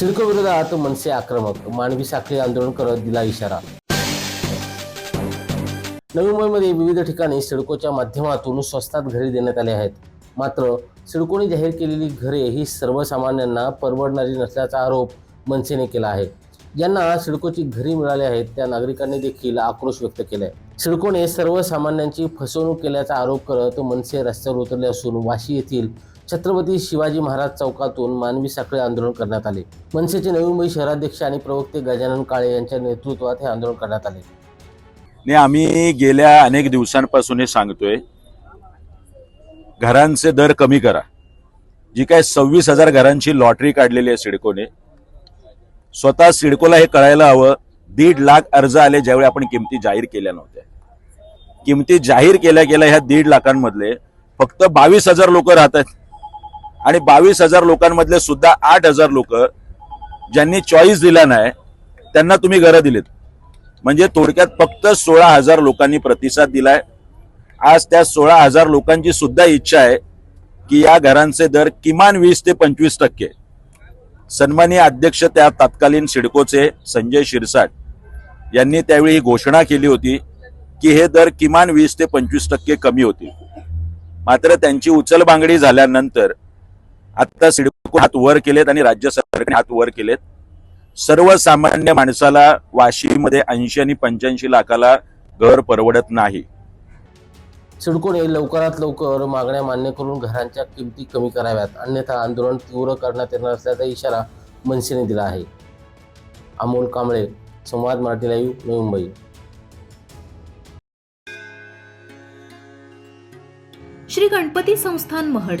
सिडको विरोधात मनसे आक्रमक. मानवी साखळी आंदोलन करत दिला इशारा. नवी मुंबईमध्ये विविध ठिकाणी सिडकोच्या माध्यमातून स्वस्तात घरे देण्यात आले आहेत. मात्र सिडकोने जाहीर केलेली घरे ही सर्वसामान्यांना परवडणारी नसल्याचा आरोप मनसेने केला आहे. ज्यांना सिडकोची घरी मिळाली आहेत त्या नागरिकांनी देखील आक्रोश व्यक्त केलाय. सिडकोने सर्वसामान्यांची फसवणूक केल्याचा आरोप करत मनसे रस्त्यावर उतरले असून वाशी येथील छत्रपती शिवाजी महाराज चौकातून मानवी साखळी आंदोलन करण्यात आले. मनसेचे नवी मुंबई शहराध्यक्ष आणि प्रवक्ते गजानन काळे यांच्या नेतृत्वात हे आंदोलन करण्यात आले. ने आम्ही गेल्या अनेक दिवसांपासून हे सांगतोय घरांचे दर कमी करा. जी काय सव्वीस हजार घरांची लॉटरी काढलेली आहे सिडकोने स्वतः सिडकोला हे कळायला हवं. दीड लाख अर्ज आले ज्यावेळी आपण किमती जाहीर केल्या नव्हत्या. किमती जाहीर केल्या गेल्या ह्या दीड लाखांमधले फक्त बावीस हजार लोक राहतात. आणि बावीस हजार लोकांमधले सुद्धा आठ हजार लोक ज्यांनी चॉईस दिला नाही त्यांना तुम्ही घरं दिलीत. म्हणजे थोडक्यात फक्त सोळा हजार लोकांनी प्रतिसाद दिलाय. आज त्या सोळा हजार लोकांची सुद्धा इच्छा आहे की या घरांचे दर किमान वीस ते पंचवीस टक्के. सन्मानीय अध्यक्ष त्या तत्कालीन सिडकोचे संजय शिरसाट यांनी त्यावेळी ही घोषणा केली होती की हे दर किमान वीस ते पंचवीस टक्के कमी होतील. मात्र त्यांची उचलबांगडी झाल्यानंतर आता सिडको हात वर केलेत आणि राज्य सरकारने हात वर केलेत. सर्वसामान्य माणसाला वाशीमध्ये ऐंशी आणि पंच्याऐंशी लाखाला घर परवडत नाही. सिडकोने लवकरात लवकर मागण्या मान्य करून घरांच्या किमती कमी कराव्यात. अन्यथा आंदोलन तीव्र करण्यात येणार असल्याचा इशारा मनसेने दिला आहे. अमोल कांबळे संवाद मराठी लाईव्ह नवी मुंबई. श्री गणपती संस्थान महड.